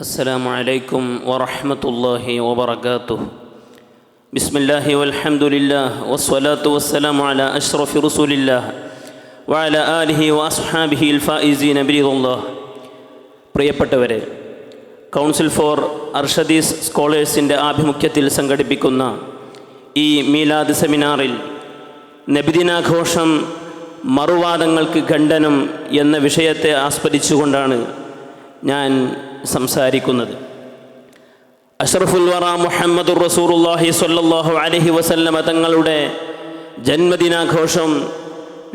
السلام عليكم ورحمة الله وبركاته بسم الله والحمد لله والصلاة والسلام على أشرف رسول الله وعلى آله وأصحابه الفائزين برضا الله പ്രിയപ്പെട്ടവരെ council four അർഷദീസ് സ്കോളേഴ്സിൻ്റെ ആഭിമുഖ്യത്തിൽ സംഘടിപ്പിക്കുന്ന ഈ മീലാദ് സെമിനാറിൽ നബിദിനാഘോഷം മറുവാദങ്ങൾക്ക് ഖണ്ഡനം എന്ന വിഷയത്തെ ആസ്പദിച്ചുകൊണ്ടാണ് ഞാൻ സംസാരിക്കുന്നത്. അഷ്റഫുൽ വറ മുഹമ്മദുർ റസൂറുല്ലാഹി സ്വല്ലല്ലാഹു അലഹി വസല്ലമ തങ്ങളുടെ ജന്മദിനാഘോഷം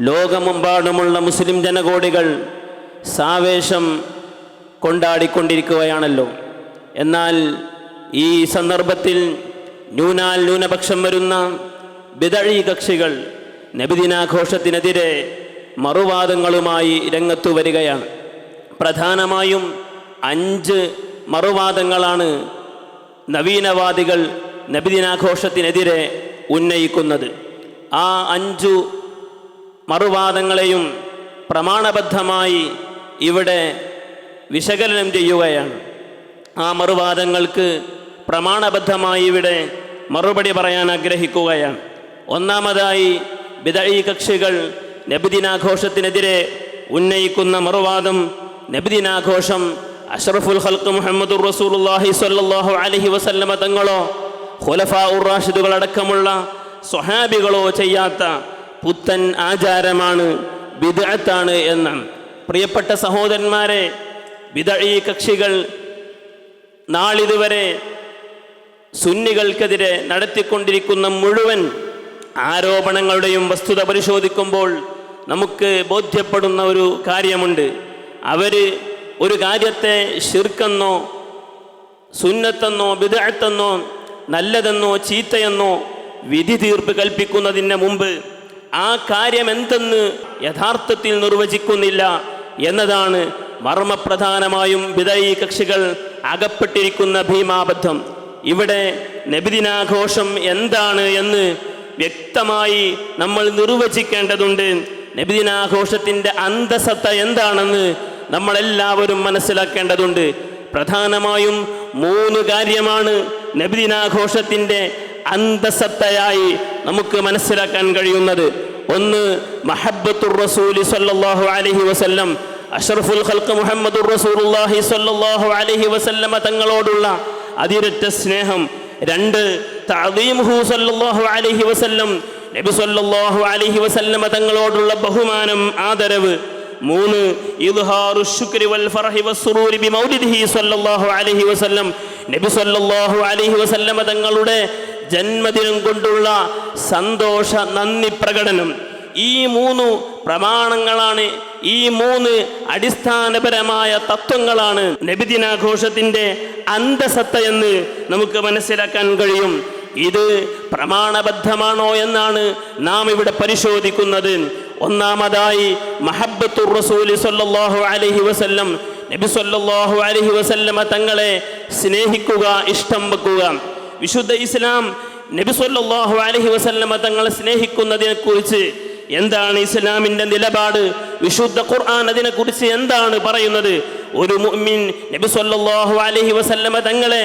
ലോകമെമ്പാടുമുള്ള മുസ്ലിം ജനകോടികൾ സാവേശം കൊണ്ടാടിക്കൊണ്ടിരിക്കുകയാണല്ലോ. എന്നാൽ ഈ സന്ദർഭത്തിൽ ന്യൂനാൽ ന്യൂനപക്ഷം വരുന്ന ബിതഴി കക്ഷികൾ നബിദിനാഘോഷത്തിനെതിരെ മറുവാദങ്ങളുമായി രംഗത്തു വരികയാണ്. പ്രധാനമായും അഞ്ച് മറുവാദങ്ങളാണ് നവീനവാദികൾ നബിദിനാഘോഷത്തിനെതിരെ ഉന്നയിക്കുന്നത്. ആ അഞ്ചു മറുവാദങ്ങളെയും പ്രമാണബദ്ധമായി ഇവിടെ വിശകലനം ചെയ്യുകയാണ്. ആ മറുവാദങ്ങൾക്ക് പ്രമാണബദ്ധമായി ഇവിടെ മറുപടി പറയാൻ ആഗ്രഹിക്കുകയാണ്. ഒന്നാമതായി ബിദഴി കക്ഷികൾ നബിദിനാഘോഷത്തിനെതിരെ ഉന്നയിക്കുന്ന മറുവാദം നബിദിനാഘോഷം അഷ്റഫുൽ ഹൽക്ക് മുഹമ്മദ് റസൂലുള്ളാഹി സ്വല്ലല്ലാഹു അലൈഹി വസല്ലമ തങ്ങളോ ഖുലഫാ ഉർ റാഷിദുകൾ അടക്കമുള്ള സ്വഹാബികളോ ചെയ്യാത്ത പുത്തൻ ആചാരമാണ് ബിദ്അത്താണ് എന്ന്. പ്രിയപ്പെട്ട സഹോദരന്മാരെ ബിദഴി കക്ഷികൾ നാളിതുവരെ സുന്നികൾക്കെതിരെ നടത്തിക്കൊണ്ടിരിക്കുന്ന മുഴുവൻ ആരോപണങ്ങളുടെയും വസ്തുത പരിശോധിക്കുമ്പോൾ നമുക്ക് ബോധ്യപ്പെടുന്ന ഒരു കാര്യമുണ്ട്. അവർ ഒരു കാര്യത്തെ ഷിർക്കെന്നോ സുന്നത്തെന്നോ ബിദഴത്തെന്നോ നല്ലതെന്നോ ചീത്തയെന്നോ വിധി തീർപ്പ് കൽപ്പിക്കുന്നതിന് മുമ്പ് ആ കാര്യം എന്തെന്ന് യഥാർത്ഥത്തിൽ നിർവചിക്കുന്നില്ല എന്നതാണ് മർമ്മപ്രധാനമായും വിദയി കക്ഷികൾ അകപ്പെട്ടിരിക്കുന്ന ഭീമാബദ്ധം. ഇവിടെ നബിദിനാഘോഷം എന്താണ് എന്ന് വ്യക്തമായി നമ്മൾ നിർവചിക്കേണ്ടതുണ്ട്. നബിദിനാഘോഷത്തിന്റെ അന്തസത്ത എന്താണെന്ന് നമ്മളെല്ലാവരും മനസ്സിലാക്കേണ്ടതുണ്ട്. പ്രധാനമായും മൂന്ന് കാര്യമാണ് നബിദിനാഘോഷത്തിന്റെ അന്തസത്തയായി നമുക്ക് മനസ്സിലാക്കാൻ കഴിയുന്നത്. ഒന്ന് മഹബത്തുർ റസൂലി സല്ലാഹു അലഹി വസല്ലം. അഷറഫുൽ ഖൽക്ക് മുഹമ്മദുർ റസൂലുള്ളാഹി സല്ലാഹു അലഹി വസല്ലമ തങ്ങളോടുള്ള അതിരറ്റ സ്നേഹം. രണ്ട് തഅദീമുഹു സല്ലല്ലാഹു അലൈഹി വസല്ലം. നബി സല്ലല്ലാഹു അലൈഹി വസല്ലമ തങ്ങളോടുള്ള ബഹുമാനം ആദരവ്. മൂന്ന് ഇദ്ഹാറു ശുക്രി വൽ ഫർഹി വസ്സുറൂരി ബിമൗലിദിഹി സല്ലല്ലാഹു അലൈഹി വസല്ലം. നബി സല്ലല്ലാഹു അലൈഹി വസല്ലമ തങ്ങളുടെ ജന്മദിനം കൊണ്ടുള്ള സന്തോഷ നന്ദി പ്രകടനം. ഈ മൂന്ന് പ്രമാണങ്ങളാണ് ഈ മൂന്ന് അടിസ്ഥാനപരമായ തത്വങ്ങളാണ് നബിദിനാഘോഷത്തിന്റെ അന്തസത്ത എന്ന് നമുക്ക് മനസ്സിലാക്കാൻ കഴിയും. ഇത് പ്രമാണബദ്ധമാണോ എന്നാണ് നാം ഇവിടെ പരിശോധിക്കുന്നത്. ഒന്നാമതായി മഹബത്തുർ റസൂലി സല്ലാഹു അലഹി വസല്ലം നബി സല്ലാഹു അലഹി വസല്ലമ തങ്ങളെ സ്നേഹിക്കുക ഇഷ്ടം വെക്കുക. വിശുദ്ധ ഇസ്ലാം നബി സല്ലാഹു അലഹി വസല്ലമ തങ്ങളെ സ്നേഹിക്കുന്നതിനെ കുറിച്ച് എന്താണ് ഇസ്ലാമിന്റെ നിലപാട്? വിശുദ്ധ ഖുർആൻ അതിനെക്കുറിച്ച് എന്താണ് പറയുന്നത്? ഒരു മുഅ്മിൻ നബി സല്ലല്ലാഹു അലൈഹി വസല്ലമ തങ്ങളെ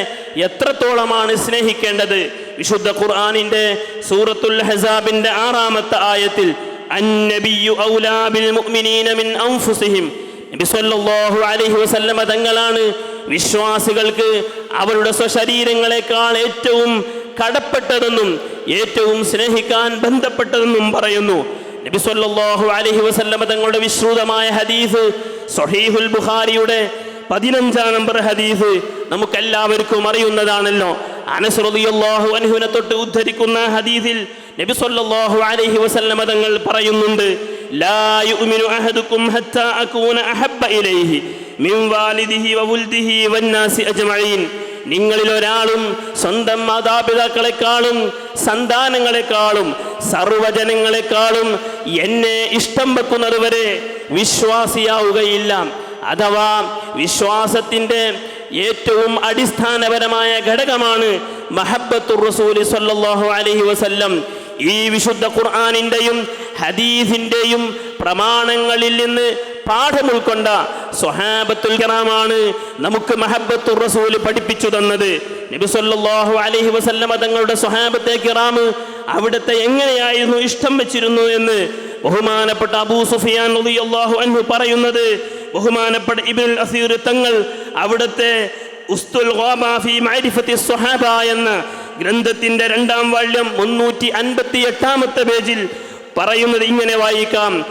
എത്രത്തോളമാണ് സ്നേഹിക്കേണ്ടത്? വിശുദ്ധ ഖുർആനിന്റെ സൂറത്തുൽ ഹസാബിന്റെ ആറാമത്തെ ആയത്തിൽ അന്നബിയു ഔലാ ബിൽ മുഅ്മിനീന മിൻ അൻഫുസിഹിം. നബി സല്ലല്ലാഹു അലൈഹി വസല്ലമ തങ്ങളാണ് വിശ്വാസികൾക്ക് അവരുടെ സ്വശരീരങ്ങളെക്കാൾ ഏറ്റവും കടപ്പെട്ടതെന്നും ഏറ്റവും സ്നേഹിക്കാൻ ബന്ധപ്പെട്ടതെന്നും പറയുന്നു. നബി സല്ലല്ലാഹു അലൈഹി വസല്ലമ തങ്ങളുടെ വിശ്രുതമായ ഹദീസ് സ്വഹീഹുൽ ബുഖാരിയുടെ പതിനഞ്ചാം നമ്പർ ഹദീസ് നമുക്കെല്ലാവർക്കും അറിയുന്നതാണല്ലോ. അനസ് റളിയല്ലാഹു അൻഹുവിനെ തൊട്ട് ഉദ്ധരിക്കുന്ന ഹദീസിൽ നബി സല്ലല്ലാഹു അലൈഹി വസല്ലമ തങ്ങൾ പറയുന്നുണ്ട് ലാ യുഅ്മിനു അഹദുക്കും ഹത്താ അകൂന അഹബ്ബ ഇലൈഹി മിൻ വാലിദിഹി വവുൽദിഹി വന്നാസി അജ്മഈൻ. നിങ്ങളിൽ ഒരാളും സ്വന്തം മാതാപിതാക്കളെക്കാളും സന്താനങ്ങളെക്കാളും സർവജനങ്ങളെക്കാളും എന്നെ ഇഷ്ടം വെക്കുന്നതുവരെ വിശ്വാസിയാവുകയില്ല. അഥവാ വിശ്വാസത്തിന്റെ ഏറ്റവും അടിസ്ഥാനപരമായ ഘടകമാണ് മഹബത്തുർ റസൂലി സല്ലല്ലാഹു അലൈഹി വസല്ലം. ഈ വിശുദ്ധ ഖുർആാനിന്റെയും ഹദീസിന്റെയും പ്രമാണങ്ങളിൽ നിന്ന് പാഠം ഉൾക്കൊണ്ട സ്വഹാബത്തുൽ കറാമാണ് നമുക്ക് മഹബത്തുർ റസൂൽ പഠിപ്പിച്ചു തന്നത്. നബി അലഹി വസല്ലമ തങ്ങളുടെ സ്വഹാബത്തെ കിറാം അവിടുത്തെ എങ്ങനെയായിരുന്നു ഇഷ്ടം വെച്ചിരുന്നു എന്ന് ബഹുമാനപ്പെട്ട അബൂ സുഫിയാൻ അള്ളാഹു അൻഹു പറയുന്നത്. ബഹുമാനപ്പെട്ട ഇബ്നുൽ അസീർ തങ്ങൾ അവിടുത്തെ ഉസ്തുൽ എന്ന ഗ്രന്ഥത്തിന്റെ രണ്ടാം വാള്യം മുന്നൂറ്റി അൻപത്തി എട്ടാമത്തെ പേജിൽ പറയുന്നത് ഇങ്ങനെ വായിക്കാം.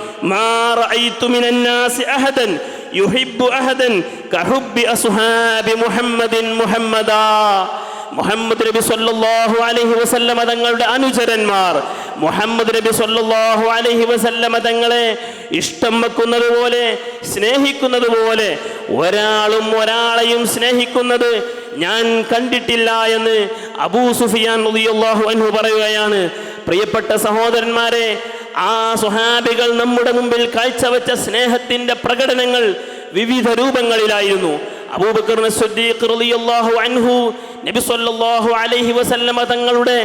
മുഹമ്മദ്. നബി സല്ലല്ലാഹു അലൈഹി വസല്ലമ തങ്ങളുടെ അനുചരന്മാർ. മുഹമ്മദ് നബി സല്ലല്ലാഹു അലൈഹി വസല്ലമ തങ്ങളെ ഇഷ്ടം വെക്കുന്നത് പോലെ സ്നേഹിക്കുന്നത് പോലെ ഒരാളും ഒരാളെയും സ്നേഹിക്കുന്നത് ഞാൻ കണ്ടിട്ടില്ല എന്ന് അബൂ സുഫിയാൻ റളിയല്ലാഹു അൻഹു പറയുകയാണ്. പ്രിയപ്പെട്ട സഹോദരന്മാരെ ആ സുഹാബികൾ നമ്മുടെ മുമ്പിൽ കാഴ്ചവെച്ച സ്നേഹത്തിന്റെ പ്രകടനങ്ങൾ വിവിധ രൂപങ്ങളിലായിരുന്നു. റളിയല്ലാഹു അൻഹു നബി അലൈഹി വസല്ലമ തങ്ങളുടെ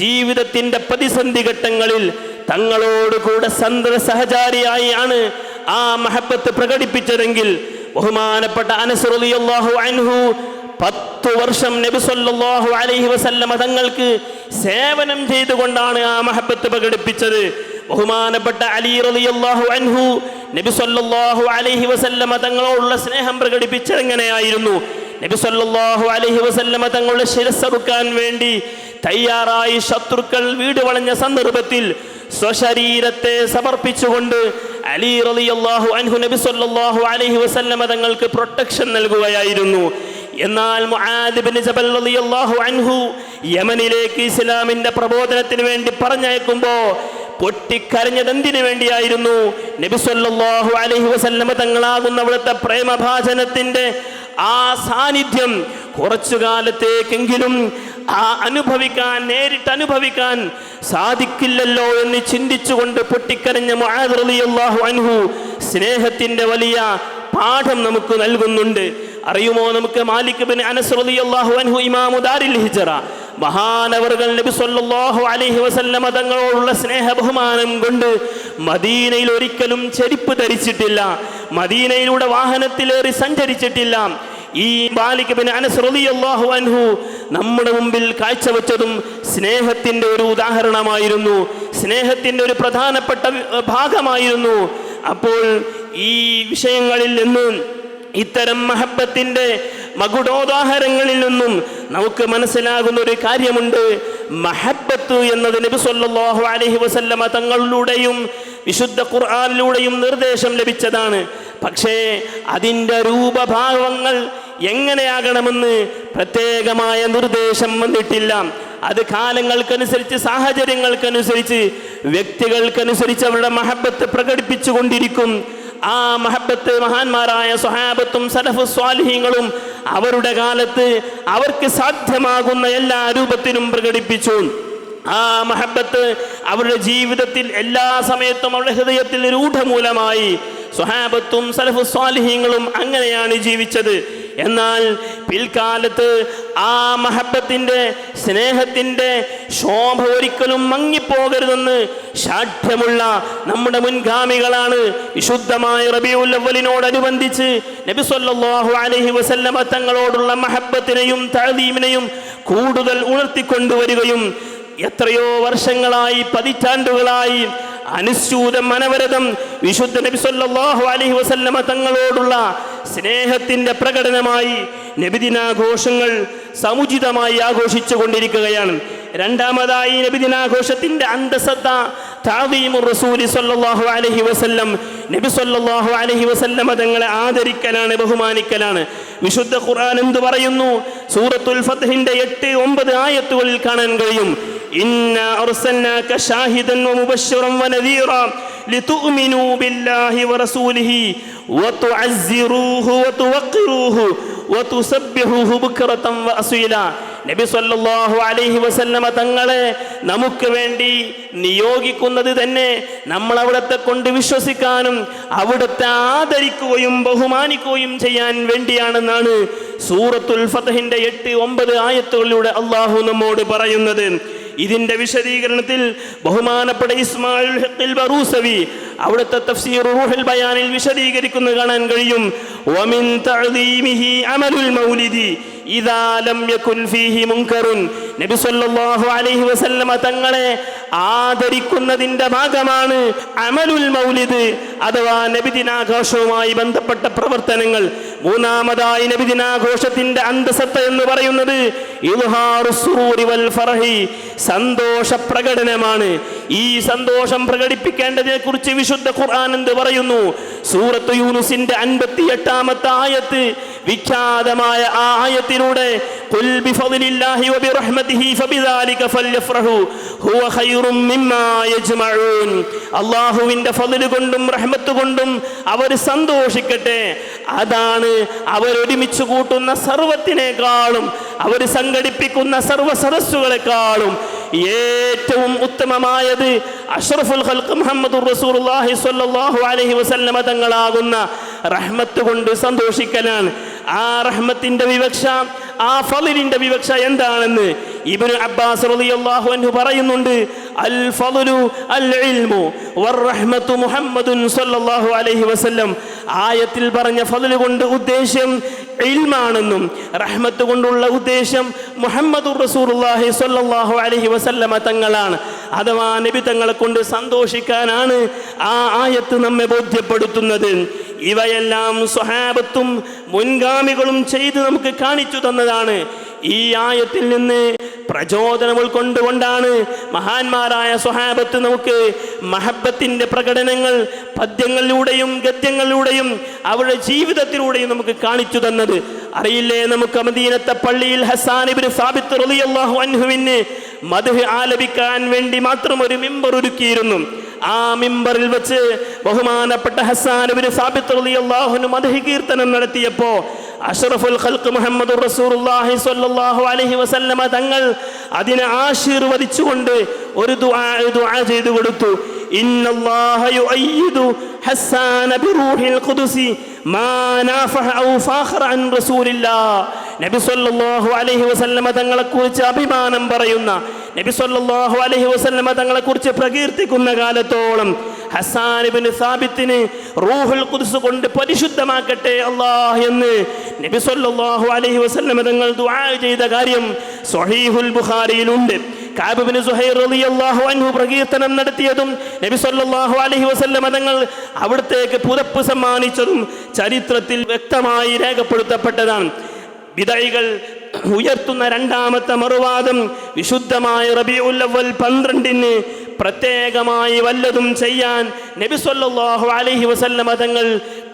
ജീവിതത്തിന്റെ പ്രതിസന്ധി ഘട്ടങ്ങളിൽ തങ്ങളോട് കൂടെ സന്ദ്ര സഹചാരിയായി ആണ് ആ മഹബത്ത് പ്രകടിപ്പിച്ചതെങ്കിൽ ബഹുമാനപ്പെട്ട അനസ് റളിയല്ലാഹു അൻഹു പത്തു വർഷം നബി സല്ലല്ലാഹു അലൈഹി വസല്ലമ തങ്ങൾക്ക് സേവനം ചെയ്തുകൊണ്ടാണ് ആ മഹബത്ത് പ്രകടിപ്പിച്ചത്. ബഹുമാനപ്പെട്ട അലി റളിയല്ലാഹു അൻഹു നബി സല്ലല്ലാഹു അലൈഹി വസല്ലമ തങ്ങളോടുള്ള സ്നേഹം പ്രകടിപ്പിച്ചത് എങ്ങനെയായിരുന്നു? നബി സല്ലല്ലാഹു അലൈഹി വസല്ലമ തങ്ങളുടെ ശിരസ്സറുക്കാൻ വേണ്ടി തയ്യാറായി ശത്രുക്കൾ വീട് വളഞ്ഞ സന്ദർഭത്തിൽ സ്വശരീരത്തെ സമർപ്പിച്ചുകൊണ്ട് അലി റളിയല്ലാഹു അൻഹു നബി സല്ലല്ലാഹു അലൈഹി വസല്ലമ തങ്ങൾക്ക് പ്രൊട്ടക്ഷൻ നൽകുകയായിരുന്നു. എന്നാൽ അൻഹു യമനിലേക്ക് ഇസ്ലാമിന്റെ പ്രബോധനത്തിന് വേണ്ടി പറഞ്ഞയക്കുമ്പോ പൊട്ടിക്കരഞ്ഞത് എന്തിനു വേണ്ടിയായിരുന്നു? നബിസ്വല്ലാഹു അലൈഹി വസല്ലമ തങ്ങളാകുന്ന അവിടുത്തെ പ്രേമഭാചനത്തിന്റെ ആ സാന്നിധ്യം കുറച്ചു കാലത്തേക്കെങ്കിലും ആ അനുഭവിക്കാൻ നേരിട്ട് അനുഭവിക്കാൻ സാധിക്കില്ലല്ലോ എന്ന് ചിന്തിച്ചുകൊണ്ട് പൊട്ടിക്കരഞ്ഞ മുആദ് റളിയല്ലാഹു അൻഹു സ്നേഹത്തിന്റെ വലിയ പാഠം നമുക്ക് നൽകുന്നുണ്ട്. അറിയുമോ നമുക്ക് മാലിക് ബിൻ അനസ് റളിയല്ലാഹു അൻഹു ഇമാമു ദാരിൽ ഹിജറ? മഹാനവറുകൾ നബി സല്ലല്ലാഹു അലൈഹി വസല്ലമ തങ്ങളോടുള്ള സ്നേഹ ബഹുമാനം കൊണ്ട് മദീനയിൽ ഒരിക്കലും ചെരുപ്പ് ധരിച്ചിട്ടില്ല. മദീനയിലൂടെ വാഹനത്തിലേറി സഞ്ചരിച്ചിട്ടില്ല. ഈ മാലിക് ബിൻ അനസ് റളിയല്ലാഹു അൻഹു നമ്മുടെ മുമ്പിൽ കാഴ്ചവെച്ചതും സ്നേഹത്തിന്റെ ഒരു ഉദാഹരണമായിരുന്നു. സ്നേഹത്തിന്റെ ഒരു പ്രധാനപ്പെട്ട ഭാഗമായിരുന്നു. അപ്പോൾ ഈ വിഷയങ്ങളിൽ നിന്ന് ഇത്തരം മഹബത്തിന്റെ മകുടോദാഹരങ്ങളിൽ നിന്നും നമുക്ക് മനസ്സിലാകുന്ന ഒരു കാര്യമുണ്ട്. മഹബത്ത് എന്നത് നബി സല്ലല്ലാഹു അലൈഹി വസല്ലമ തങ്ങളിലൂടെയും വിശുദ്ധ ഖുർആനിലൂടെയും നിർദ്ദേശം ലഭിച്ചതാണ്. പക്ഷേ അതിന്റെ രൂപഭാവങ്ങൾ എങ്ങനെയാകണമെന്ന് പ്രത്യേകമായ നിർദ്ദേശം വന്നിട്ടില്ല. അത് കാലങ്ങൾക്കനുസരിച്ച് സാഹചര്യങ്ങൾക്കനുസരിച്ച് വ്യക്തികൾക്കനുസരിച്ച് അവരുടെ മഹബത്ത് പ്രകടിപ്പിച്ചുകൊണ്ടിരിക്കും. ആ മഹബത്ത് മഹാന്മാരായ സ്വഹാബത്തും സലഫ് സ്വാലിഹീങ്ങളും അവരുടെ കാലത്ത് അവർക്ക് സാധ്യമാകുന്ന എല്ലാ രൂപത്തിലും പ്രകടിപ്പിച്ചു. ആ മഹബത്ത് അവരുടെ ജീവിതത്തിൽ എല്ലാ സമയത്തും അവരുടെ ഹൃദയത്തിൽ രൂഢമൂലമായി സ്വഹാബത്തും സലഫ് സ്വാലിഹ്യങ്ങളും അങ്ങനെയാണ് ജീവിച്ചത്. എന്നാൽ പിൽക്കാലത്ത് ആ മഹബത്തിന്റെ സ്നേഹത്തിന്റെ ശോഭ ഒരിക്കലും മങ്ങിപ്പോകരുതെന്ന് ശാഠ്യമുള്ള നമ്മുടെ മുൻഗാമികളാണ് വിശുദ്ധമായ റബിയുല്ലവലിനോടനുബന്ധിച്ച് നബി സല്ലല്ലാഹു അലൈഹി വസല്ലമ തങ്ങളോടുള്ള മഹബത്തിനെയും തഴീമിനെയും കൂടുതൽ ഉണർത്തിക്കൊണ്ടുവരികയും എത്രയോ വർഷങ്ങളായി പതിറ്റാണ്ടുകളായി അനുസ്യൂതം മനവരതം വിശുദ്ധ നബി സല്ലല്ലാഹു അലഹി വസല്ലമ തങ്ങളോടുള്ള സ്നേഹത്തിന്റെ പ്രകടനമായി നബിദിനാഘോഷങ്ങൾ സമുചിതമായി ആഘോഷിച്ചു കൊണ്ടിരിക്കുകയാണ്. രണ്ടാമതായി നബിദിനാഘോഷത്തിന്റെ അന്തസത്ത താവീമുർ റസൂലി സല്ലല്ലാഹു അലഹി വസല്ലം നബി സല്ലല്ലാഹു അലഹി വസല്ലമ തങ്ങളെ ആദരിക്കലാണ് ബഹുമാനിക്കലാണ്. വിശുദ്ധ ഖുർആൻ എന്ത് പറയുന്നു? സൂറത്തുൽ ഫത്ഹിന്റെ എട്ട് ഒമ്പത് ആയത്തുകളിൽ കാണാൻ കഴിയും. إنا أرسلناك شاهدا ومبشرا ونذيرا لتؤمنوا بالله ورسوله وتعزروه وتوقروه وتسبحوه بكرة وأصيلا നബി സല്ലല്ലാഹു അലൈഹി വസല്ലമ തങ്ങളെ നമുക്ക് വേണ്ടി നിയോഗിക്കുന്നത് തന്നെ നമ്മൾ അവിടത്തെ കൊണ്ട് വിശ്വസിക്കാനും അവിടുത്തെ ആദരിക്കുകയും ബഹുമാനിക്കുകയും ചെയ്യാൻ വേണ്ടിയാണെന്നാണ് സൂറത്തുൽ ഫതഹിന്റെ എട്ട് ഒമ്പത് ആയത്തുകളിലൂടെ അള്ളാഹു നമ്മോട് പറയുന്നത് ഇതിന്റെ വിശദീകരണത്തിൽ ബഹുമാനപ്പെട്ട ഇസ്മായിൽ ബറൂസവി അവിടുത്തെ തഫ്സീർ റൂഹുൽ ബയാനിൽ വിശദീകരിക്കുന്നത് കാണാൻ കഴിയും. വമിൻ തഅദീമിഹി അമലുൽ മൗലിദി ഇദാ ലം യകുൻ ഫീഹി മുൻകറുൻ. നബി സല്ലല്ലാഹു അലൈഹി വസല്ലമ തങ്ങളെ ആദരിക്കുന്നതിന്റെ ഭാഗമാണ് അമലുൽ മൗലിദ്. അഥവാ നബിദിനാഘോഷവുമായി ബന്ധപ്പെട്ട പ്രവർത്തനങ്ങൾ മൂന്നാമതായി നബിദിനാഘോഷത്തിന്റെ അന്തസത്ത എന്ന് പറയുന്നത് സന്തോഷ പ്രകടനമാണ്. ഈ സന്തോഷം പ്രകടിപ്പിക്കേണ്ടതിനെ കുറിച്ച് വിശുദ്ധ ഖുർആൻ എന്ത് പറയുന്നു? സൂറത്ത് യൂനുസിന്റെ അൻപത്തി എട്ടാമത്തെ ആയത്ത് വിഖ്യാതമായ ആ ആയത്തിലൂടെ "ഖുൽ ബിഫദ്ലില്ലാഹി വബിറഹ്മതിഹി ഫബിദാലിക റഹ്മത്ത് കൊണ്ടും അവർ സന്തോഷിക്കട്ടെ. അതാണ് അവരൊരുമിച്ച് കൂട്ടുന്ന സർവത്തിനേക്കാളും അവർ സംഘടിപ്പിക്കുന്ന സർവ സദസ്സുകളെക്കാളും ഏറ്റവും ഉത്തമമായത് അഷ്റഫുൽ ഹൽക്ക് മുഹമ്മദ് സ്വല്ലല്ലാഹു അലൈഹി വസല്ലമ തങ്ങളാകുന്ന റഹ്മത്ത് കൊണ്ട് സന്തോഷിക്കലാണ്. ആ റഹ്മത്തിന്റെ വിവക്ഷ ആ ഫലിന്റെ വിവക്ഷ എന്താണെന്ന് ഇബ്നു അബ്ബാസ് റളിയല്ലാഹു അൻഹു പറയുന്നുണ്ട്. അൽ ഫളു അൽ ഇൽമു വർ റഹ്മതു മുഹമ്മദുൻ സ്വല്ലല്ലാഹു അലൈഹി വസല്ലം. ആയത്തിൽ പറഞ്ഞ ഫലു കൊണ്ട് ഉദ്ദേശം ഇൽമാണെന്നും റഹ്മത്ത് കൊണ്ടുള്ള ഉദ്ദേശം മുഹമ്മദുർ റസൂലുള്ളാഹി സ്വല്ലല്ലാഹു അലൈഹി വസല്ലമ തങ്ങളാണ്. അഥവാ നബി തങ്ങളെ കൊണ്ട് സന്തോഷിക്കാനാണ് ആ ആയത്ത് നമ്മെ ബോധ്യപ്പെടുത്തുന്നത്. ഇവയെല്ലാം സ്വഹാബത്തും മുൻഗാമികളും ചെയ്ത് നമുക്ക് കാണിച്ചു തന്നതാണ്. ഈ ആയത്തിൽ നിന്ന് പ്രചോദനം ഉൾക്കൊണ്ടുകൊണ്ടാണ് മഹാന്മാരായ സ്വഹാബത്ത് നമുക്ക് മഹബത്തിന്റെ പ്രകടനങ്ങൾ പദ്യങ്ങളിലൂടെയും ഗദ്യങ്ങളിലൂടെയും അവരുടെ ജീവിതത്തിലൂടെയും നമുക്ക് കാണിച്ചു തന്നത്. അറിയില്ലേ നമുക്ക് മദീനത്തെ പള്ളിയിൽ ഹസാനിബിന് സാബിത്ത് റളിയല്ലാഹു അൻഹുവിന് മധു ആലപിക്കാൻ വേണ്ടി മാത്രം ഒരു മിമ്പർ ഒരുക്കിയിരുന്നു. ആ മിമ്പറിൽ വെച്ച് ബഹുമാനപ്പെട്ട ഹസാനുബിന് സാബിത്ത് മധു കീർത്തനം നടത്തിയപ്പോ അഷ്റഫുൽ ഖൽഖ് മുഹമ്മദ് റസൂലുള്ളാഹി സ്വല്ലല്ലാഹു അലൈഹി വസല്ലമ തങ്ങൾ അതിനെ ആശീർവദിച്ചുകൊണ്ട് ഒരു ദുആ ദുആ ചെയ്തു കൊടുത്തു. ഇന്നല്ലാഹ യുഅയ്യിദു ഹസ്സാന ബിറൂഹിൽ ഖുദുസി മാ നാഫഹ ഔ ഫാഖറ അൻ റസൂലില്ലാഹ്. നബി സല്ലല്ലാഹു അലൈഹി വസല്ലമ തങ്ങളെ കുറിച്ച് അഭിമാനം പറയുന്ന നബി സല്ലല്ലാഹു അലൈഹി വസല്ലമ തങ്ങളെ കുറിച്ച് പ്രകീർത്തിക്കുന്ന കാലത്തോളം ഹസാൻ ഇബ്നു സാബിത്തിന് റൂഹുൽ ഖുദ്സ് കൊണ്ട് പരിശുദ്ധമാക്കട്ടെ അല്ലാഹ് എന്ന് നബി സല്ലല്ലാഹു അലൈഹി വസല്ലമ തങ്ങൾ ദുആ ചെയ്ത കാര്യം സ്വഹീഹുൽ ബുഖാരിയിലുണ്ട്. കാബ് ബിൻ സുഹൈർ റളിയല്ലാഹു അൻഹു പ്രകീർത്തനം നടത്തിയതും നബി സല്ലല്ലാഹു അലൈഹി വസല്ലമ തങ്ങൾ അവിടത്തേക്ക് പുതപ്പ് സമ്മാനിച്ചതും ചരിത്രത്തിൽ വ്യക്തമായി രേഖപ്പെടുത്തപ്പെട്ടതാണ്. വിതഴികൾ ഉയർത്തുന്ന രണ്ടാമത്തെ മറുവാദം വിശുദ്ധമായ റബി ഉല്ലവൽ പന്ത്രണ്ടിന് പ്രത്യേകമായി വല്ലതും ചെയ്യാൻ നബി സല്ലല്ലാഹു അലൈഹി വസല്ലമ തങ്ങൾ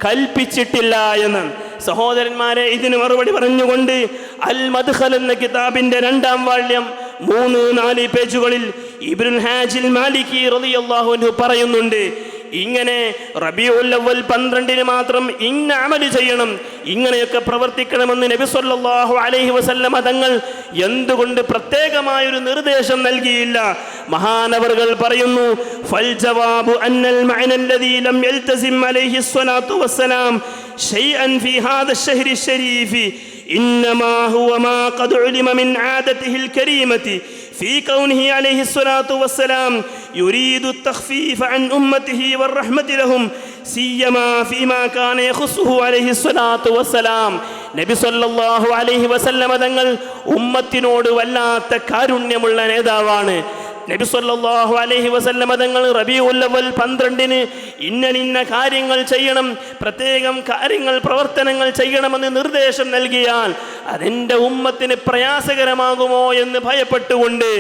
കൽപ്പിച്ചിട്ടില്ല എന്ന്. സഹോദരന്മാരെ ഇതിന് മറുപടി പറഞ്ഞുകൊണ്ട് അൽ മദ്ഖൽ എന്ന കിതാബിന്റെ രണ്ടാം വാള്യം മൂന്ന് നാല് പേജുകളിൽ ഇബ്രുൽ ഹാജിൽ മാലിക്കി റളിയല്ലാഹു അൻഹു പറയുന്നുണ്ട് ഇങ്ങനെ റബിയുല്ലവൽ പന്ത്രണ്ടിന് മാത്രം ഇന്ന അമൽ ചെയ്യണം. ഇങ്ങനെയൊക്കെ പ്രവർത്തിക്കണമെന്ന് നബി സല്ലാഹു അലൈഹി വസല്ലമ തങ്ങൾ എന്തുകൊണ്ട് പ്രത്യേകമായൊരു നിർദ്ദേശം നൽകിയില്ല. മഹാനവറുകൾ പറയുന്നു ഫൽ ജവാബു അന്നൽ മഅനല്ലദീ ലം അലൈഹി വസ്സലാം ഷൈഅൻ ഫീ ഹാദ അശ്ശഹ്രി ഷരീഫി ഇന്നമാ ഹുവ മാ ഖദ് ഉലിമ മിൻ ആദതിഹിൽ കരീമതി في كونه عليه الصلاة والسلام يريد التخفيف عن أمته والرحمة لهم سيما فيما كان يخصه عليه الصلاة والسلام നബി സല്ലല്ലാഹു അലൈഹി വസല്ലമ തങ്ങൾ ഉമ്മത്തിനോട് വല്ലാത്ത കാരുണ്യമുള്ള നേതാവാണ് നബി സല്ലല്ലാഹു അലൈഹി വസല്ലമ തങ്ങൾ റബീഉൽ അവൽ പന്ത്രണ്ടിന് ഇന്നലിന്ന കാര്യങ്ങൾ ചെയ്യണം പ്രത്യേകം കാര്യങ്ങൾ പ്രവർത്തനങ്ങൾ ചെയ്യണമെന്ന് നിർദ്ദേശം നൽകിയാൽ അതെന്റെ ഉമ്മത്തിന് പ്രയാസകരമാകുമോ എന്ന് ഭയപ്പെട്ടുകൊണ്ട്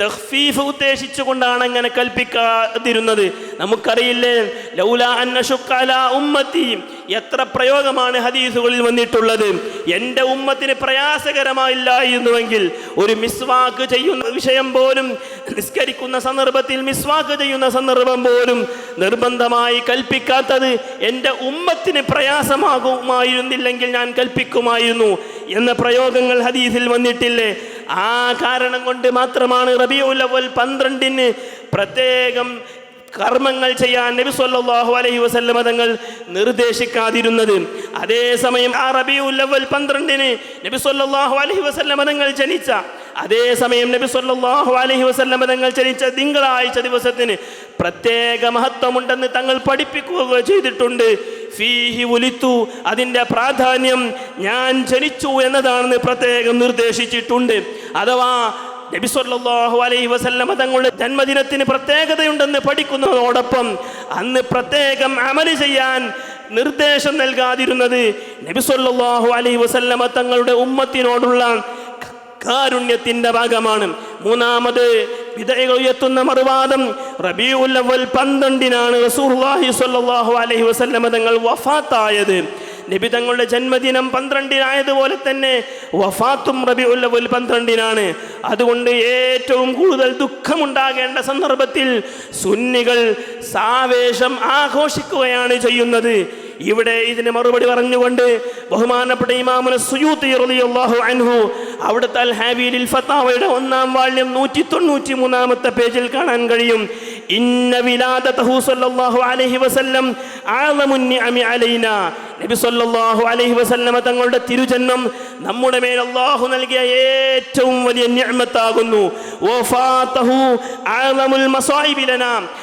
തഹ്ഫീഫ് ഉദ്ദേശിച്ചുകൊണ്ടാണ് അങ്ങനെ കൽപ്പിക്കാതിരുന്നത്. നമുക്കറിയില്ലേ ലൗല അന്ന ഉമ്മത്തിയും ഉമ്മത്തി എത്ര പ്രയോഗമാണ് ഹദീസുകളിൽ വന്നിട്ടുള്ളത്? എന്റെ ഉമ്മത്തിന് പ്രയാസകരമായില്ലായിരുന്നുവെങ്കിൽ ഒരു മിസ്വാക്ക് ചെയ്യുന്ന വിഷയം പോലും നിസ്കരിക്കുന്ന സന്ദർഭത്തിൽ മിസ്വാക്ക് ചെയ്യുന്ന സന്ദർഭം പോലും നിർബന്ധമായി കൽപ്പിക്കാത്തത് എന്റെ ഉമ്മത്തിന് പ്രയാസമാകുമായിരുന്നില്ലെങ്കിൽ ഞാൻ കൽപ്പിക്കുമായിരുന്നു എന്ന പ്രയോഗങ്ങൾ ഹദീസിൽ വന്നിട്ടില്ലേ? ആ കാരണം കൊണ്ട് മാത്രമാണ് റബിയുൽ അവൽ പന്ത്രണ്ടിന് പ്രത്യേകം കർമ്മങ്ങൾ ചെയ്യാൻ നബി സല്ലല്ലാഹു അലൈഹി വസല്ലമ തങ്ങൾ നിർദ്ദേശിക്കാതിരുന്നത്. അതേസമയം ആ റബിയുൽ അവൽ പന്ത്രണ്ടിന് നബി സല്ലല്ലാഹു അലൈഹി വസല്ലമ തങ്ങൾ ജനിച്ച. അതേസമയം നബി സല്ലല്ലാഹു അലൈഹി വസല്ലമ തങ്ങൾ ജനിച്ച തിങ്കളാഴ്ച ദിവസത്തിന് പ്രത്യേക മഹത്വമുണ്ടെന്ന് തങ്ങൾ പഠിപ്പിക്കുക ചെയ്തിട്ടുണ്ട്. ഫീഹി ഉലിത്തു അതിന്റെ പ്രാധാന്യം ഞാൻ ജനിച്ചു എന്നതാണെന്ന് പ്രത്യേകം നിർദ്ദേശിച്ചിട്ടുണ്ട്. അഥവാ നബി സല്ലല്ലാഹു അലൈഹി വസല്ലമ തങ്ങളുടെ ജന്മദിനത്തിന് പ്രത്യേകതയുണ്ടെന്ന് പഠിക്കുന്നതോടൊപ്പം അന്ന് പ്രത്യേകം അമൽ ചെയ്യാൻ നിർദ്ദേശം നൽകാതിരുന്നത് നബിസ്വല്ലാഹു അലൈഹി വസല്ലമ തങ്ങളുടെ ഉമ്മത്തിനോടുള്ള കാരുണ്യത്തിന്റെ ഭാഗമാണ്. മൂന്നാമത് വിധേയകൾ ഉയർത്തുന്ന മറുവാദം റബീഉൽ അവൽ പന്ത്രണ്ടിനാണ് റസൂലുള്ളാഹി സ്വല്ലല്ലാഹു അലൈഹി വസല്ലമ തങ്ങൾ വഫാത്തായത്. നബി തങ്ങളുടെ ജന്മദിനം പന്ത്രണ്ടിനായതുപോലെ തന്നെ വഫാത്തും റബി അവൽ പന്ത്രണ്ടിനാണ്. അതുകൊണ്ട് ഏറ്റവും കൂടുതൽ ദുഃഖമുണ്ടാകേണ്ട സന്ദർഭത്തിൽ സുന്നികൾ സാവേശം ആഘോഷിക്കുകയാണ് ചെയ്യുന്നത്. ഇവിടെ ഇതിന് മറുപടി പറഞ്ഞുകൊണ്ട് ബഹുമാനപ്പെട്ട ഇമാമുന സുയൂത്തി റളിയല്ലാഹു അൻഹു അവിടുത്തെ അൽ ഫത്താവയുടെ ഒന്നാം വാള്യം നൂറ്റി തൊണ്ണൂറ്റി മൂന്നാമത്തെ പേജിൽ കാണാൻ കഴിയും. ഇന്ന വിലാദതഹു സല്ലല്ലാഹു അലഹി വസല്ലം ആലമുന്നി അമി അലൈന. നബി സല്ലല്ലാഹു അലൈഹി വസല്ലമ തങ്ങളുടെ തിരുജന്മം നമ്മുടെ മേൽ അല്ലാഹു നൽകിയ ഏറ്റവും വലിയ നിഅമത്താകുന്നു.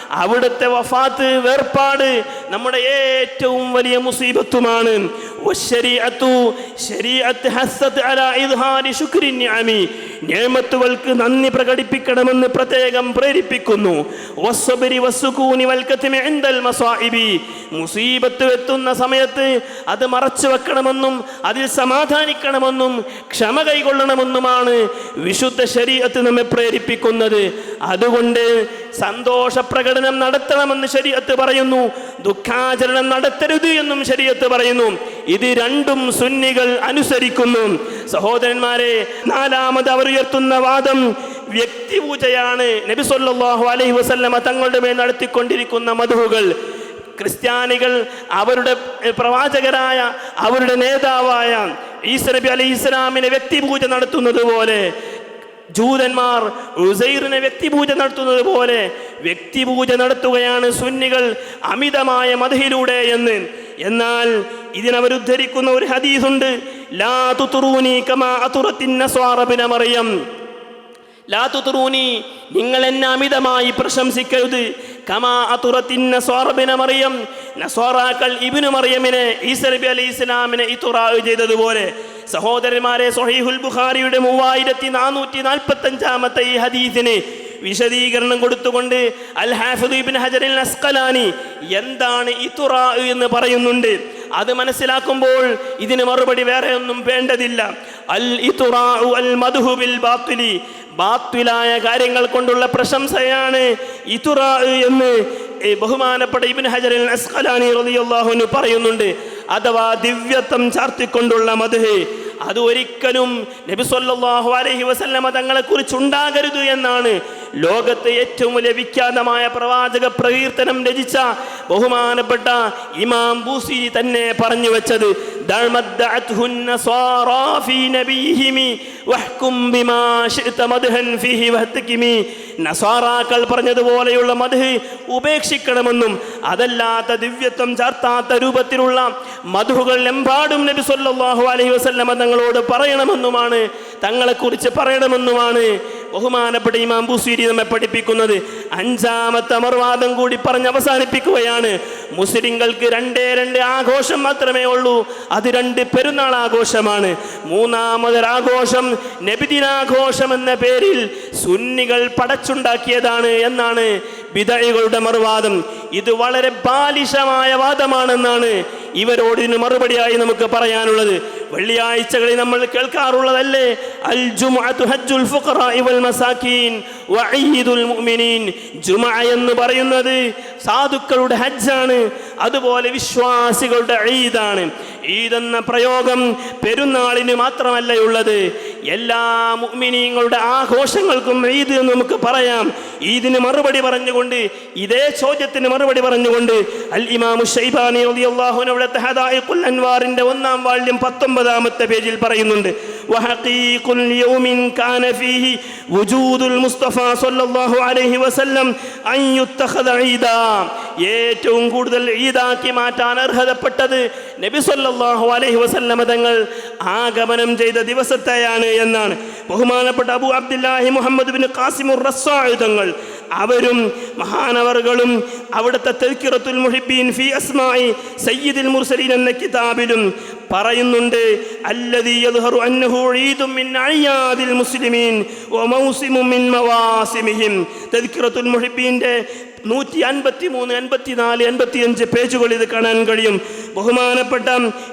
അവിടുത്തെ വഫാത്ത് വേർപാട് നമ്മുടെ ഏറ്റവും വലിയ മുസീബത്തുമാണ്. നിഅമി നന്ദി പ്രകടിപ്പിക്കണമെന്ന് പ്രത്യേകം പ്രേരിപ്പിക്കുന്നു. മുസീബത്ത് എത്തുന്ന സമയത്ത് അത് മറച്ചു വെക്കണമെന്നും അതിൽ സമാധാനിക്കണമെന്നും ക്ഷമ കൈകൊള്ളണമെന്നുമാണ് വിശുദ്ധ ശരീരത്ത് നമ്മെ പ്രേരിപ്പിക്കുന്നത് അതുകൊണ്ട് സന്തോഷ പ്രകടനം നടത്തണമെന്ന് ശരീരത്ത് പറയുന്നു. ദുഃഖാചരണം നടത്തരുത് എന്നും ശരീരത്ത് പറയുന്നു. ഇത് രണ്ടും സുന്നികൾ അനുസരിക്കുന്നു. സഹോദരന്മാരെ നാലാമത് അവർ ഉയർത്തുന്ന വാദം വ്യക്തിപൂജയാണ് നബി സല്ലാഹു അലൈഹി വസല്ലമ തങ്ങളുടെ മേൽ നടത്തിക്കൊണ്ടിരിക്കുന്ന മധുവുകൾ ക്രിസ്ത്യാനികൾ അവരുടെ പ്രവാചകരായ അവരുടെ നേതാവായ ഈസ അലി ഇസ്ലാമിനെ വ്യക്തിപൂജ നടത്തുന്നത് പോലെ ജൂതന്മാർ ഉസൈറിനെ വ്യക്തിപൂജ നടത്തുന്നത് പോലെ വ്യക്തിപൂജ നടത്തുകയാണ് സുന്നികൾ അമിതമായ മതയിലൂടെ എന്ന്. എന്നാൽ ഇതിനവരുദ്ധരിക്കുന്ന ഒരു ഹദീസുണ്ട് ലാ തുതുറൂനി കമാ അതുറത്തിൻ നസ്വാറ മറിയം. ലാ തുതുറൂനി നിങ്ങൾ എന്നെ അമിതമായി പ്രശംസിക്കരുത്. കമാ അതുറത്തിന്ന നസ്വാറ മറിയം. നസ്വാറാക്കൾ ഇബ്നു മറിയമിനെ ഈസ നബി അലി ഇസ്ലാമിനെ ഇത്തുറാവ് ചെയ്തതുപോലെ സഹോദരന്മാരെ സൊഹീഹുൽ ബുഖാരിയുടെ മൂവായിരത്തി നാനൂറ്റി നാൽപ്പത്തി അഞ്ചാമത്തെ ഈ ഹദീസിന് വിശദീകരണം കൊടുത്തുകൊണ്ട് അൽ ഹാഫിദ് ഇബ്നു ഹജറിൽ അസ്കലാനി എന്താണ് ഇതുറ എന്ന് പറയുന്നുണ്ട്. അത് മനസ്സിലാക്കുമ്പോൾ ഇതിന് മറുപടി വേറെ ഒന്നും വേണ്ടതില്ല. അൽ ഇതുറാ അൽ ബാത്തിലി. ബാത്തിലായ കാര്യങ്ങൾ കൊണ്ടുള്ള പ്രശംസയാണ് ഇതുറാ എന്ന് ബഹുമാനപ്പെട്ട ഇബ്നു ഹജറിൽ അസ്കലാനി റളിയല്ലാഹുവിന് പറയുന്നുണ്ട്. അഥവാ ദിവ്യത്വം ചാർത്തിക്കൊണ്ടുള്ള മധു അത് ഒരിക്കലും നബി സല്ലല്ലാഹു അലൈഹി വസല്ലമ തങ്ങളെ ഉണ്ടാകരുത് എന്നാണ് ലോകത്ത് ഏറ്റവും വിഖ്യാതമായ പ്രവാചക പ്രകീർത്തനം രചിച്ച ബഹുമാനപ്പെട്ട ഇമാം ബൂസി തന്നെ പറഞ്ഞു വെച്ചത്. ദഅമദ്ദഅത്ഹു النصارى في نبيهم واحكم بما شئت مدحا فيه واهتكمي നസാറാക്കൾ പറഞ്ഞതുപോലെയുള്ള മധു ഉപേക്ഷിക്കണമെന്നും അതല്ലാത്ത ദിവ്യത്വം ചാർത്താത്ത രൂപത്തിലുള്ള മധുകൾ എമ്പാടും നബി സല്ലല്ലാഹു അലൈഹി വസല്ലമ തങ്ങളോട് പറയണമെന്നുമാണ് തങ്ങളെക്കുറിച്ച് പറയണമെന്നുമാണ് ബഹുമാനപ്പെട്ട ഇമാം ബുസീരി നമ്മെ പഠിപ്പിക്കുന്നത് അഞ്ചാമത്തെ അമർവാദം കൂടി പറഞ്ഞ് അവസാനിപ്പിക്കുകയാണ്. മുസ്ലിങ്ങൾക്ക് രണ്ടേ രണ്ട് ആഘോഷം മാത്രമേ ഉള്ളൂ. അത് രണ്ട് പെരുന്നാൾ ആഘോഷമാണ്. മൂന്നാമതൊരാഘോഷം നബിദിനാഘോഷം എന്ന പേരിൽ സുന്നികൾ പടച്ചുണ്ടാക്കിയതാണ് എന്നാണ് വിതഴികളുടെ മറുവാദം. ഇത് വളരെ ബാലിശമായ വാദമാണെന്നാണ് ഇവരോട് ഇതിന് മറുപടിയായി നമുക്ക് പറയാനുള്ളത് വെള്ളിയാഴ്ചകളിൽ നമ്മൾ കേൾക്കാറുള്ളതല്ലേ? അൽ ഹജ്ജുൽ ഫുഖറാഇ വൽ മസാക്കീൻ വഈദുൽ മുഅ്മിനീൻ. എന്ന് പറയുന്നത് സാധുക്കളുടെ ഹജ്ജാണ് അതുപോലെ വിശ്വാസികളുടെ ഈദാണ്. ഈദ് എന്ന പ്രയോഗം പെരുന്നാളിന് മാത്രമല്ല ഉള്ളത്. എല്ലാ മുഅ്മിനീങ്ങളുടെ ആഘോഷങ്ങൾക്കും ഈദ് എന്ന് നമുക്ക് പറയാം. ഈദിന് മറുപടി പറഞ്ഞുകൊണ്ട് ഇതേ ചോദ്യത്തിന് മറുപടി പറഞ്ഞുകൊണ്ട് അൽ ഇമാമു ഷൈബാനി റളിയല്ലാഹു അൻവാറിന്റെ ഒന്നാം വാള്യം പത്തൊമ്പതാമത്തെ പേജിൽ പറയുന്നുണ്ട്. وحقيق اليوم كان فيه وجود المصطفى صلى الله عليه وسلم أن يتخذ عيدا ഏറ്റവും കൂടുതൽ ഈദാക്കി മാറ്റാൻ അർഹതപ്പെട്ടത് നബി സല്ലല്ലാഹു അലൈഹി വസല്ലമ തങ്ങൾ ആഗമനം ചെയ്ത ദിവസത്തെയാണ് എന്നാണ് ബഹുമാനപ്പെട്ട അബു അബ്ദുല്ലാഹി മുഹമ്മദ് ബിൻ ഖാസിമുർ റസ്സാഴ് തങ്ങൾ അവരും മഹാനവറുകളും അവിടുത്തെ തെൽക്കിറത്തുൽ മുഹിബീൻ ഫി അസ്മായി സയ്യിദുൽ മുർസലീൻ എന്ന കിതാബിലും പറയുന്നുണ്ട് അല്ലദീ യദ്ഹറു അന്നഹു ഈദും മിൻ അയ്യാദിൽ മുസ്ലിമീൻ വ മൗസിമും മിൻ മവാസിമിഹിം. തദ്കിറത്തുൽ മുഹിബീന്റെ നൂറ്റി അൻപത്തി മൂന്ന് അൻപത്തിനാല് അൻപത്തിയഞ്ച് പേജുകൾ ഇത് കാണാൻ കഴിയും. ബഹുമാനപ്പെട്ട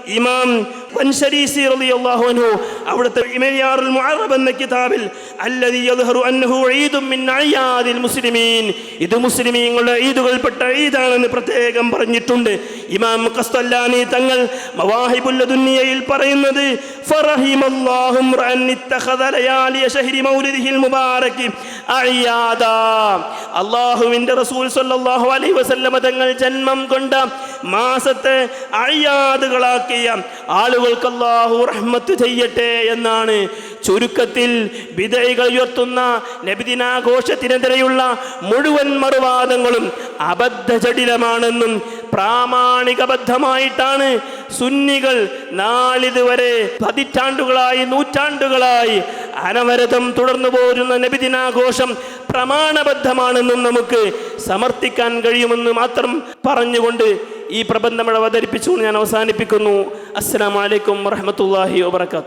ഇമാം വൻശരീസി റളിയല്ലാഹു അൻഹു അവിടുത്തെ ഇമയാറുൽ മുഅറബ് എന്ന കിതാബിൽ അല്ലദീ യദ്ഹറു അന്നഹു ഈദും മിൻ അയ്യാദിൽ മുസ്ലിമീൻ. ഇത് മുസ്ലിമീങ്ങളുടെ ഈദുകൾപ്പെട്ട ഈദാണെന്ന് പ്രത്യേകം പറഞ്ഞിട്ടുണ്ട്. ഇമാം ഖസ്തല്ലാനി തങ്ങൾ മവാഹിബുൽ ദുനിയയിൽ പറയുന്നത് ഫറഹിമല്ലാഹു റഅൻ ഇത്തഖദ ലയാലിയ ശഹരി മൗലിദിഹിൽ മുബാറകി അയ്യാദ. അല്ലാഹുവിന്റെ റസൂൽ സല്ലല്ലാഹു അലൈഹി വസല്ലമ തങ്ങൾ ജന്മം കൊണ്ട മാസത്തെ അഴിയാതുകളാക്കിയ ആളുകൾക്ക് റഹ്മത്ത് ചെയ്യട്ടെ എന്നാണ് ചുരുക്കത്തിൽ വിധൈകൾ ഉയർത്തുന്ന നബിദിനാഘോഷത്തിനെതിരെയുള്ള മുഴുവൻ മറുവാദങ്ങളും അബദ്ധചടിലമാണെന്നും പ്രാമാണികബദ്ധമായിട്ടാണ് സുന്നികൾ നാളിതുവരെ പതിറ്റാണ്ടുകളായി നൂറ്റാണ്ടുകളായി അനവരതം തുടർന്നു പോരുന്ന നബിദിനാഘോഷം പ്രമാണബദ്ധമാണെന്നും നമുക്ക് സമർത്ഥിക്കാൻ കഴിയുമെന്ന് മാത്രം പറഞ്ഞുകൊണ്ട് ഈ പ്രബന്ധം അവതരിപ്പിച്ചുകൊണ്ട് ഞാൻ അവസാനിപ്പിക്കുന്നു. അസ്സലാമലൈക്കും വറഹമത്തല്ലാഹി വാബർക്കാത്തു